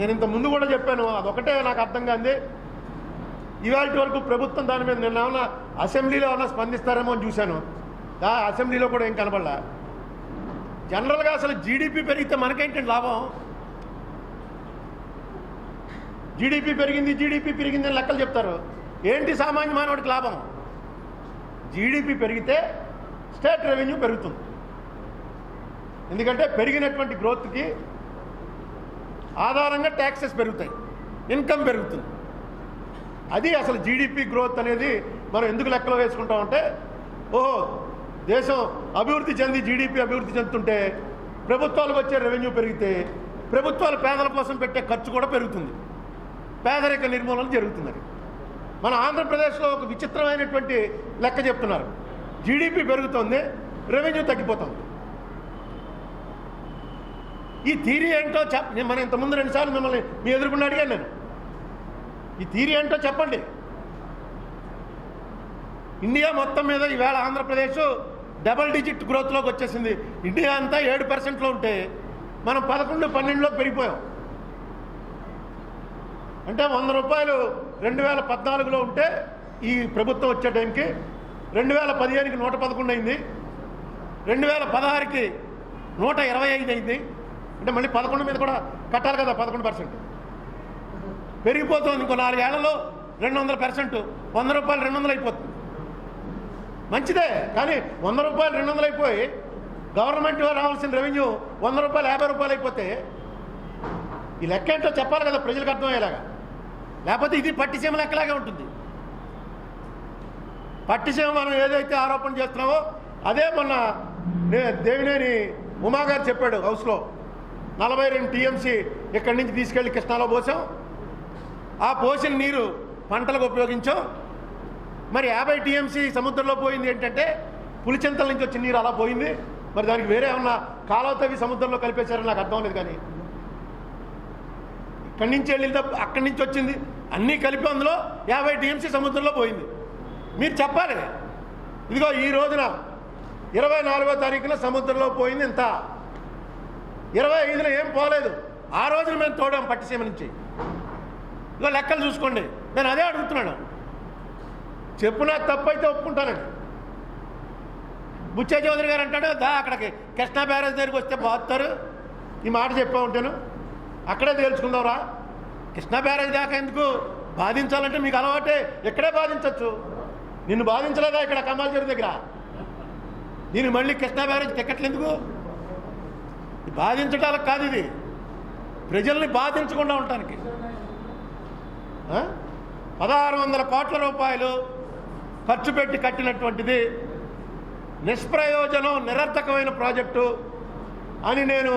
నేను ఇంత ముందు కూడా చెప్పాను అదొకటే నాకు అర్థం కాంది. ఇవాళ వరకు ప్రభుత్వం దాని మీద నిన్న ఏమన్నా అసెంబ్లీలో ఏమన్నా స్పందిస్తారేమో అని చూశాను. ఆ అసెంబ్లీలో కూడా ఏం కనబడలా. జనరల్గా అసలు జీడిపి పెరిగితే మనకేంటండి లాభం? జీడిపి పెరిగింది జీడిపి పెరిగింది అని లెక్కలు చెప్తారు. ఏంటి సామాన్య మానవుడికి లాభం? జీడిపి పెరిగితే స్టేట్ రెవెన్యూ పెరుగుతుంది. ఎందుకంటే పెరిగినటువంటి గ్రోత్కి ఆధారంగా ట్యాక్సెస్ పెరుగుతాయి. ఇన్కమ్ పెరుగుతుంది. అది అసలు జీడిపి గ్రోత్ అనేది మనం ఎందుకు లెక్కలో వేసుకుంటామంటే ఓహో దేశం అభివృద్ధి చెంది జీడిపి అభివృద్ధి చెందుతుంటే ప్రభుత్వాలకు వచ్చే రెవెన్యూ పెరిగితే ప్రభుత్వాలు పేదల కోసం పెట్టే ఖర్చు కూడా పెరుగుతుంది. పేదరిక నిర్మూలన జరుగుతుందని మన ఆంధ్రప్రదేశ్లో ఒక విచిత్రమైనటువంటి లెక్క చెప్తున్నారు. జీడిపి పెరుగుతుంది రెవెన్యూ తగ్గిపోతుంది. ఈ థీరీ ఏంటో చెప్ప నేను మన ఇంతకుముందు రెండుసార్లు మిమ్మల్ని మీ ఎదురుకుండా అడిగాను నేను. ఈ థీరీ ఏంటో చెప్పండి. ఇండియా మొత్తం మీద ఈవేళ ఆంధ్రప్రదేశ్ డబల్ డిజిట్ గ్రోత్లోకి వచ్చేసింది. ఇండియా అంతా ఏడు పర్సెంట్లో ఉంటే మనం పదకొండు పన్నెండులో పెరిగిపోయాం. అంటే వంద రూపాయలు రెండు వేల పద్నాలుగులో ఉంటే ఈ ప్రభుత్వం వచ్చే టైంకి రెండు వేల పదిహేనుకి నూట పదకొండు అయింది. రెండు వేల పదహారుకి నూట ఇరవై ఐదు అయింది. అంటే మళ్ళీ పదకొండు మీద కూడా కట్టాలి కదా పదకొండు పర్సెంట్. పెరిగిపోతుంది ఇంకో నాలుగేళ్ళలో రెండు వందల పర్సెంట్. వంద రూపాయలు రెండు వందలు అయిపోతుంది. మంచిదే కానీ వంద రూపాయలు రెండు వందలు అయిపోయి గవర్నమెంట్ రావాల్సిన రెవెన్యూ వంద రూపాయలు యాభై రూపాయలు అయిపోతే ఈ లెక్క ఏంటో చెప్పాలి కదా ప్రజలకు అర్థమయ్యేలాగా. లేకపోతే ఇది పట్టిసీమ లెక్కలాగే ఉంటుంది. పట్టిసీమ మనం ఏదైతే ఆరోపణ చేస్తున్నామో అదే మొన్న నే దేవినేని ఉమాగారు చెప్పాడు హౌస్లో. నలభై రెండు టీఎంసీ ఇక్కడి నుంచి తీసుకెళ్ళి కృష్ణాలో పోసాం ఆ పోసిన నీరు పంటలకు ఉపయోగించాం మరి యాభై టీఎంసీ సముద్రంలో పోయింది ఏంటంటే పులిచింతల నుంచి వచ్చిన నీరు అలా పోయింది? మరి దానికి వేరే ఏమన్నా కాలువ తవ్వి సముద్రంలో కలిపేశారని నాకు అర్థం లేదు కానీ. ఇక్కడి నుంచి వెళ్ళింది తప్ప అక్కడి నుంచి వచ్చింది అన్నీ కలిపి అందులో యాభై టీఎంసీ సముద్రంలో పోయింది. మీరు చెప్పాలి. ఇదిగో ఈ రోజున ఇరవై నాలుగో తారీఖున సముద్రంలో పోయింది ఇంత. ఇరవై ఐదులో ఏం పోలేదు. ఆ రోజున మేము తోడాం పట్టిసీమ నుంచి. ఇదిగో లెక్కలు చూసుకోండి. నేను అదే అడుగుతున్నాను. చెప్పునా తప్పైతే ఒప్పుకుంటానండి. బుచ్చే చౌదరి గారు అంటాడు దా అక్కడికి కృష్ణా బ్యారేజ్ దగ్గరికి వస్తే బాగుతారు ఈ మాట చెప్పా ఉంటాను. అక్కడే తేల్చుకుందాంరా కృష్ణా బ్యారేజ్ దాకా ఎందుకు? బాధించాలంటే మీకు అలవాటే. ఇక్కడే బాధించవచ్చు నిన్ను బాధించలేదా ఇక్కడ కమాల్చేరు దగ్గర? నేను మళ్ళీ కృష్ణా బ్యారేజ్ టికెట్లు ఎందుకు ఇది బాధించడానికి కాదు ఇది. ప్రజల్ని బాధించకుండా ఉండటానికి. పదహారు వందల కోట్ల రూపాయలు ఖర్చు పెట్టి కట్టినటువంటిది నిష్ప్రయోజనం నిరర్థకమైన ప్రాజెక్టు అని నేను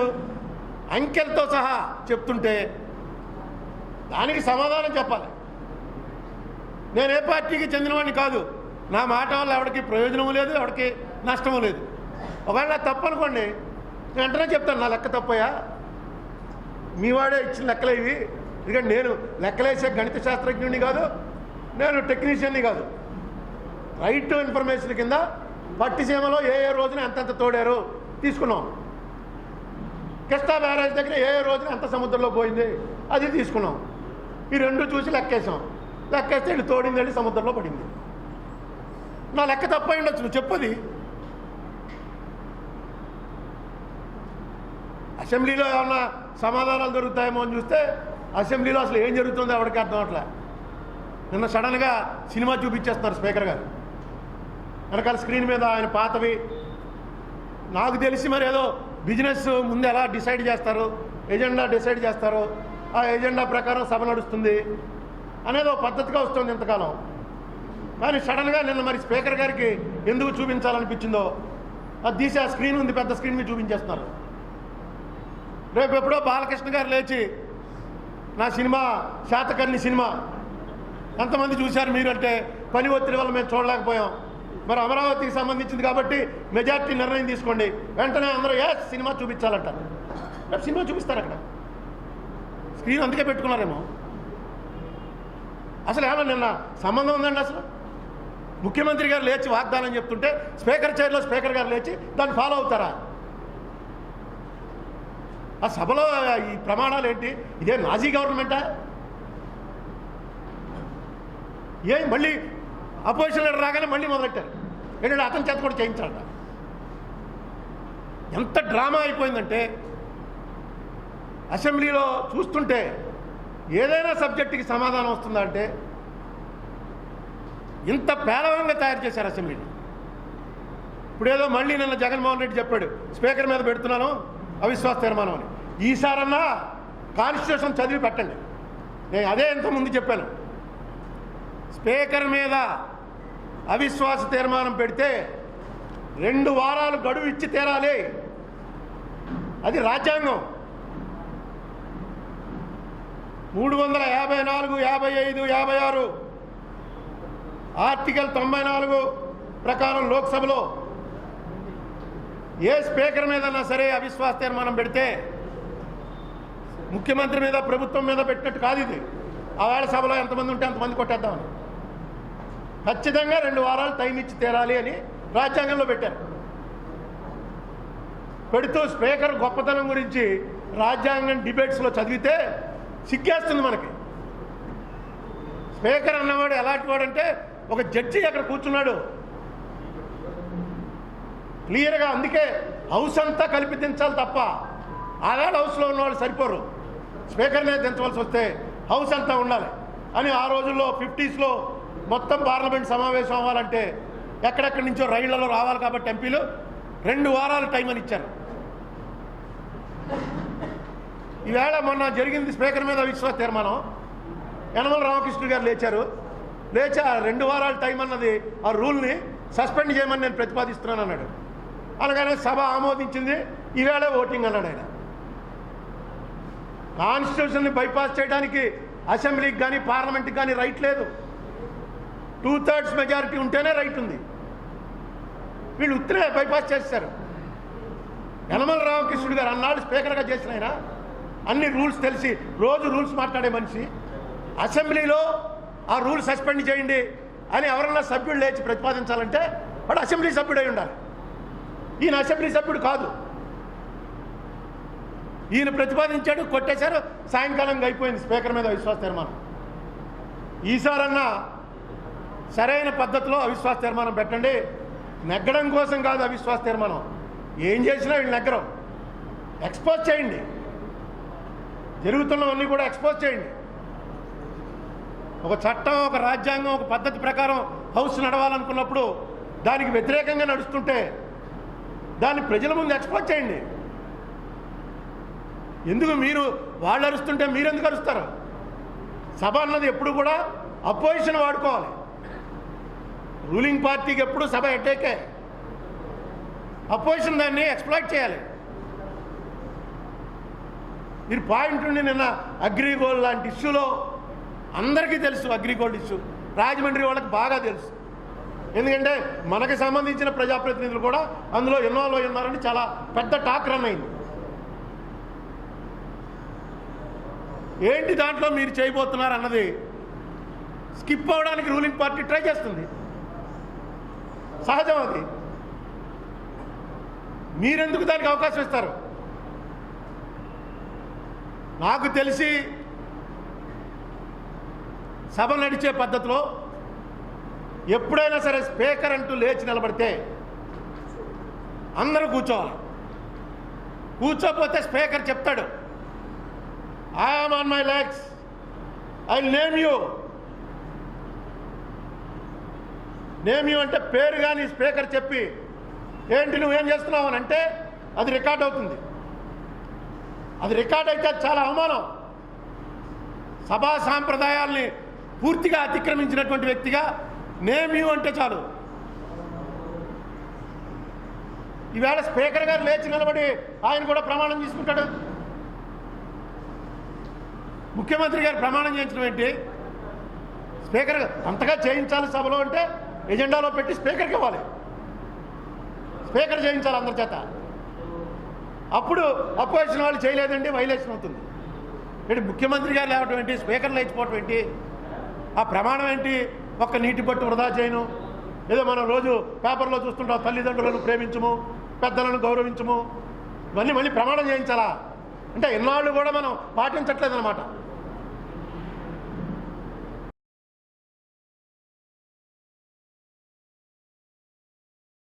అంకెలతో సహా చెప్తుంటే దానికి సమాధానం చెప్పాలి. నేను ఏ పార్టీకి చెందినవాడిని కాదు. నా మాట వల్ల ఎవరికి ప్రయోజనము లేదు ఎవరికి నష్టము లేదు. ఒకవేళ తప్పనుకోండి వెంటనే చెప్తాను నా లెక్క తప్పయా మీ వాడే ఇచ్చిన లెక్కలే ఇవి. ఎందుకంటే నేను లెక్కలేసే గణిత శాస్త్రజ్ఞుడిని కాదు నేను టెక్నీషియన్ని కాదు. రైట్ టు ఇన్ఫర్మేషన్ కింద పట్టిసీమలో ఏ ఏ రోజున ఎంతెంత తోడారు తీసుకున్నాం. కృష్ణా బ్యారేజ్ దగ్గర ఏ ఏ రోజున ఎంత సముద్రంలో పోయింది అది తీసుకున్నాం. ఈ రెండు చూసి లెక్కేసాం లెక్కేస్తే ఇటు తోడింది సముద్రంలో పడింది. నా లెక్క తప్ప ఉండొచ్చు నువ్వు చెప్పది అసెంబ్లీలో ఏమన్నా సమాధానాలు దొరుకుతాయేమో అని చూస్తే అసెంబ్లీలో అసలు ఏం జరుగుతుందో ఎవరికి అర్థం అట్లా నిన్న సడన్గా సినిమా చూపించేస్తున్నారు స్పీకర్ గారు. వెనకాల స్క్రీన్ మీద ఆయన పాతవి. నాకు తెలిసి మరి ఏదో బిజినెస్ ముందు ఎలా డిసైడ్ చేస్తారు ఎజెండా డిసైడ్ చేస్తారు ఆ ఎజెండా ప్రకారం సభ నడుస్తుంది అనేది ఒక పద్ధతిగా వస్తుంది ఇంతకాలం. కానీ సడన్గా నిన్న మరి స్పీకర్ గారికి ఎందుకు చూపించాలనిపించిందో అది తీసి ఆ స్క్రీన్ ఉంది పెద్ద స్క్రీన్ మీద చూపించేస్తున్నారు. రేపు ఎప్పుడో బాలకృష్ణ గారు లేచి నా సినిమా శాతకర్ణి సినిమా. ఎంతమంది చూశారు మీరు అంటే పని ఒత్తిడి వల్ల మేము చూడలేకపోయాం. మరి అమరావతికి సంబంధించింది కాబట్టి మెజార్టీ నిర్ణయం తీసుకోండి. వెంటనే అందరూ ఏ సినిమా చూపించాలంట. రేపు సినిమా చూపిస్తారు అక్కడ. స్క్రీన్ అందుకే పెట్టుకున్నారేమో. అసలు ఏమన్నా నిన్న సంబంధం ఉందండి అసలు? ముఖ్యమంత్రి గారు లేచి వాగ్దానం చెప్తుంటే స్పీకర్ చైర్లో స్పీకర్ గారు లేచి దాన్ని ఫాలో అవుతారా? ఆ సభలో ఈ ప్రమాణాలు ఏంటి? ఇదే నాజీ గవర్నమెంటా? ఏం మళ్ళీ అపోజిషన్ లీడర్ రాగానే మళ్ళీ మొదలెట్టారు? ఏంటంటే అతని చేత కూడా చేయించాలట. ఎంత డ్రామా అయిపోయిందంటే అసెంబ్లీలో చూస్తుంటే ఏదైనా సబ్జెక్టుకి సమాధానం వస్తుందా అంటే ఇంత పేలవంగా తయారు చేశారు అసెంబ్లీని. ఇప్పుడేదో మళ్ళీ నిన్న జగన్మోహన్ రెడ్డి చెప్పాడు స్పీకర్ మీద పెడుతున్నాను అవిశ్వాస తీర్మానం అని. ఈసారన్నా కాన్స్టిట్యూషన్ చదివి పెట్టండి. నేను అదే ఇంతకుముందు ముందు చెప్పాను. స్పీకర్ మీద అవిశ్వాస తీర్మానం పెడితే రెండు వారాలు గడువు ఇచ్చి తీరాలి. అది రాజ్యాంగం. మూడు వందల యాభై నాలుగు యాభై ఐదు యాభై ఆరు ఆర్టికల్ తొంభై నాలుగు ప్రకారం లోక్సభలో ఏ స్పీకర్ మీదన్నా సరే అవిశ్వాస తీర్మానం పెడితే ముఖ్యమంత్రి మీద ప్రభుత్వం మీద పెట్టినట్టు కాదు ఇది. ఆవేళ సభలో ఎంతమంది ఉంటే అంతమంది కొట్టేద్దామని ఖచ్చితంగా రెండు వారాలు టైం ఇచ్చి తీరాలి అని రాజ్యాంగంలో పెట్టారు. పెడుతూ స్పీకర్ గొప్పతనం గురించి రాజ్యాంగం డిబేట్స్లో చదివితే సిగ్గేస్తుంది మనకి. స్పీకర్ అన్నవాడు ఎలాంటి వాడంటే ఒక జడ్జి అక్కడ కూర్చున్నాడు. క్లియర్గా అందుకే హౌస్ అంతా కలిపి దించాలి తప్ప ఆవేళ హౌస్లో ఉన్నవాళ్ళు సరిపోరు. స్పీకర్నే దించవలసి వస్తే హౌస్ అంతా ఉండాలి. అని ఆ రోజుల్లో ఫిఫ్టీస్లో మొత్తం పార్లమెంట్ సమావేశం అవ్వాలంటే ఎక్కడెక్కడి నుంచో రైళ్ళలో రావాలి కాబట్టి ఎంపీలు రెండు వారాలు టైం అని ఇచ్చారు. ఈవేళ మొన్న జరిగింది స్పీకర్ మీద విశ్వాస తీర్మానం. యనమల రామకృష్ణ గారు లేచారు. లేచి ఆ రెండు వారాల టైం అన్నది ఆ రూల్ని సస్పెండ్ చేయమని నేను ప్రతిపాదిస్తున్నాను అన్నాడు. అనగానే సభ ఆమోదించింది. ఈవేళ ఓటింగ్ అన్నాడు ఆయన. కాన్స్టిట్యూషన్ని బైపాస్ చేయడానికి అసెంబ్లీకి కానీ పార్లమెంట్కి కానీ రైట్ లేదు. టూ థర్డ్స్ మెజారిటీ ఉంటేనే రైట్ ఉంది. వీళ్ళు ఉత్తరే బైపాస్ చేస్తారు. యనమల రామకృష్ణుడు గారు అన్నాడు స్పీకర్గా చేసిన ఆయన అన్ని రూల్స్ తెలిసి రోజు రూల్స్ మాట్లాడే మనిషి అసెంబ్లీలో ఆ రూల్ సస్పెండ్ చేయండి అని ఎవరన్నా సభ్యుడు లేచి ప్రతిపాదించాలంటే వాడు అసెంబ్లీ సభ్యుడై ఉండాలి. ఈయన అసెంబ్లీ సభ్యుడు కాదు. ఈయన ప్రతిపాదించాడు కొట్టేశారు సాయంకాలంగా అయిపోయింది స్పీకర్ మీద అవిశ్వాస తీర్మానం. ఈసారన్నా సరైన పద్ధతిలో అవిశ్వాస తీర్మానం పెట్టండి. నెగ్గడం కోసం కాదు అవిశ్వాస తీర్మానం. ఏం చేసినా వీళ్ళు నెగ్గరం. ఎక్స్పోజ్ చేయండి. జరుగుతున్నవన్నీ కూడా ఎక్స్పోజ్ చేయండి. ఒక చట్టం ఒక రాజ్యాంగం ఒక పద్ధతి ప్రకారం హౌస్ నడవాలనుకున్నప్పుడు దానికి వ్యతిరేకంగా నడుస్తుంటే దాన్ని ప్రజల ముందు ఎక్స్పోజ్ చేయండి. ఎందుకు మీరు వాళ్ళు అరుస్తుంటే మీరు ఎందుకు అరుస్తారు? సభ అన్నది ఎప్పుడు కూడా అపోజిషన్ వాడుకోవాలి. రూలింగ్ పార్టీకి ఎప్పుడు సభ ఎట్టేకే అపోజిషన్ దాన్ని ఎక్స్ప్లాయిట్ చేయాలి. మీరు పాయింట్ ఉండి నిన్న అగ్రిగోల్డ్ లాంటి ఇష్యూలో అందరికీ తెలుసు అగ్రిగోల్డ్ ఇష్యూ. రాజమండ్రి వాళ్ళకి బాగా తెలుసు. ఎందుకంటే మనకి సంబంధించిన ప్రజాప్రతినిధులు కూడా అందులో ఇన్వాల్వ్ అయి ఉన్నారని చాలా పెద్ద టాక్ రన్ అయింది. ఏంటి దాంట్లో మీరు చేయబోతున్నారు అన్నది స్కిప్ అవ్వడానికి రూలింగ్ పార్టీ ట్రై చేస్తుంది. సహజం అది. మీరెందుకు దానికి అవకాశం ఇస్తారు? నాకు తెలిసి సభ నడిచే పద్ధతిలో ఎప్పుడైనా సరే స్పీకర్ అంటూ లేచి నిలబడితే అందరూ కూర్చోవాలి. కూర్చోపోతే స్పీకర్ చెప్తాడు. I'm on my legs I name you name you అంటే పేరు కానీ స్పీకర్ చెప్పి ఏంటి నువ్వేం చేస్తున్నావు అని అంటే అది రికార్డ్ అవుతుంది. అది రికార్డ్ అయితే అది చాలా అవమానం. సభా సాంప్రదాయాల్ని పూర్తిగా అతిక్రమించినటువంటి వ్యక్తిగా నేమ్ యూ అంటే చాలు. ఈవేళ స్పీకర్ గారు లేచి నిలబడి ఆయన కూడా ప్రమాణం తీసుకుంటాడు ముఖ్యమంత్రి గారు ప్రమాణం చేయించడం ఏంటి? స్పీకర్ అంతగా చేయించాలి సభలో అంటే ఎజెండాలో పెట్టి స్పీకర్కి ఇవ్వాలి. స్పీకర్ చేయించాలి అందరి చేత. అప్పుడు అపోజిషన్ వాళ్ళు చేయలేదండి వైలేషన్ అవుతుంది. ఏంటి ముఖ్యమంత్రి గారు లేవటం ఏంటి స్పీకర్ లేచిపోవటం ఏంటి? ఆ ప్రమాణం ఏంటి? ఒక్క నీటి పట్టు వృధా చేయను. ఏదో మనం రోజు పేపర్లో చూస్తుంటాం తల్లిదండ్రులను ప్రేమించము పెద్దలను గౌరవించము. ఇవన్నీ మళ్ళీ ప్రమాణం చేయించాలా? అంటే ఇన్నాళ్ళు కూడా మనం పాటించట్లేదు అనమాట